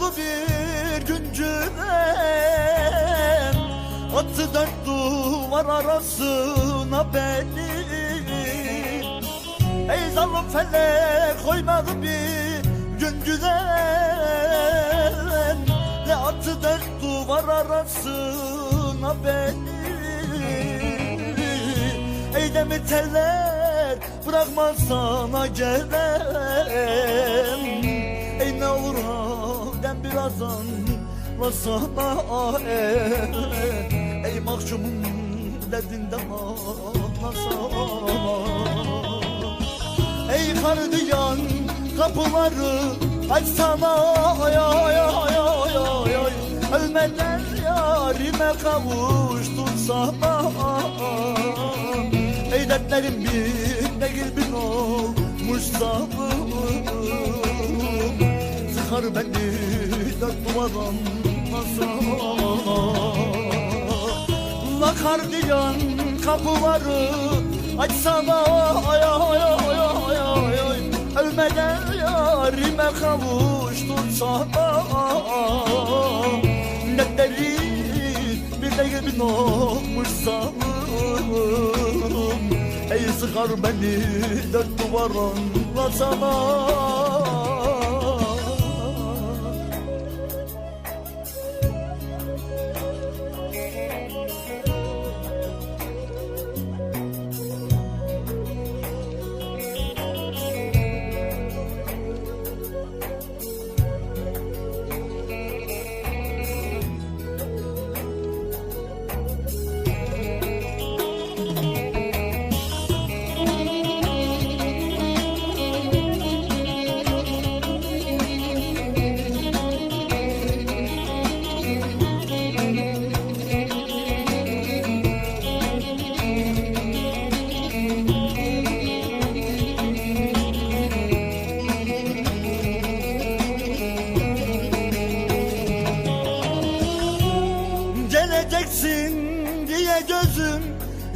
Koymadı bir güncüne Attı dört duvar arasına beni. Ey zalim felek koymadı bir güncüne Ne attı dört duvar arasına beni. Ey demir teller bırakmaz sana gelen halden birazdan sana Ey mahcumun derdinden ağlasana Ey gardiyan kapıları açsana ay ay ay ay ay ay. Ölmeden yarime kavuştursana Ey dertlerim bir değil bin olmuş zalim Sıkar beni dört duvardan La gardiyan kapıları açsana ay ay ay ay ay ay Ölmeden yarime kavuştursana Netleri bir de gibi olmuş zalim Ey sıkar beni dört duvarınla sana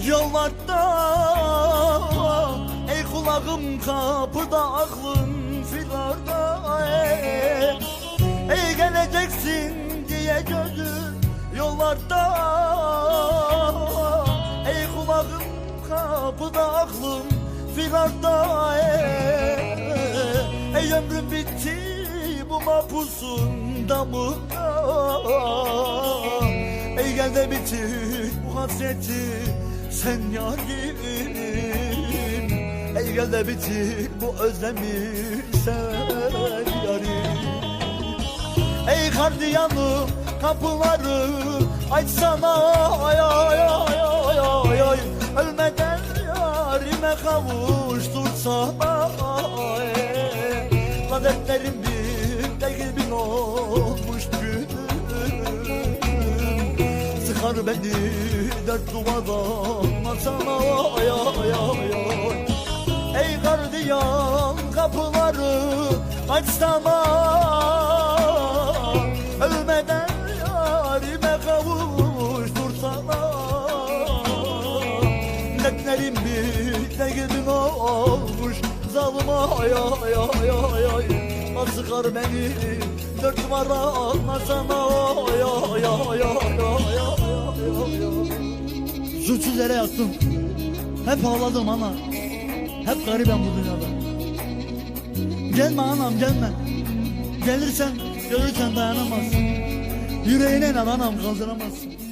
yollarda Ey kulağım kapıda aklım filarda Ey, ey geleceksin diye gözüm yollarda. Ey kulağım kapıda aklım filarda Ey, ey ömrüm bitti bu mapusun damında Ey gel de bitir bu hasreti sen yarim Ey gel de bitir bu özlemi sen yarim. Ey gardiyanım kapıları açsana. Ay ay ay ay ay ay Ölmeden yarime kavuştursana ay La dertlerim bir değil bin olmuş Sıkar beni dört duvardan sana ay ay ay ay. Ey gardiyan kapıları açsana Ölmeden yarime kavuştursana Dertlerim bir de gidin olmuş Zalim ay ay ay ay ay. Sıkar beni dört duvara anlasana Suçsuz yere yattım. Hep ağladım ana. Hep garibim bu dünyada. Gelme anam gelme. Gelirsen görürsen dayanamazsın. Yüreğine inan anam kaldıramazsın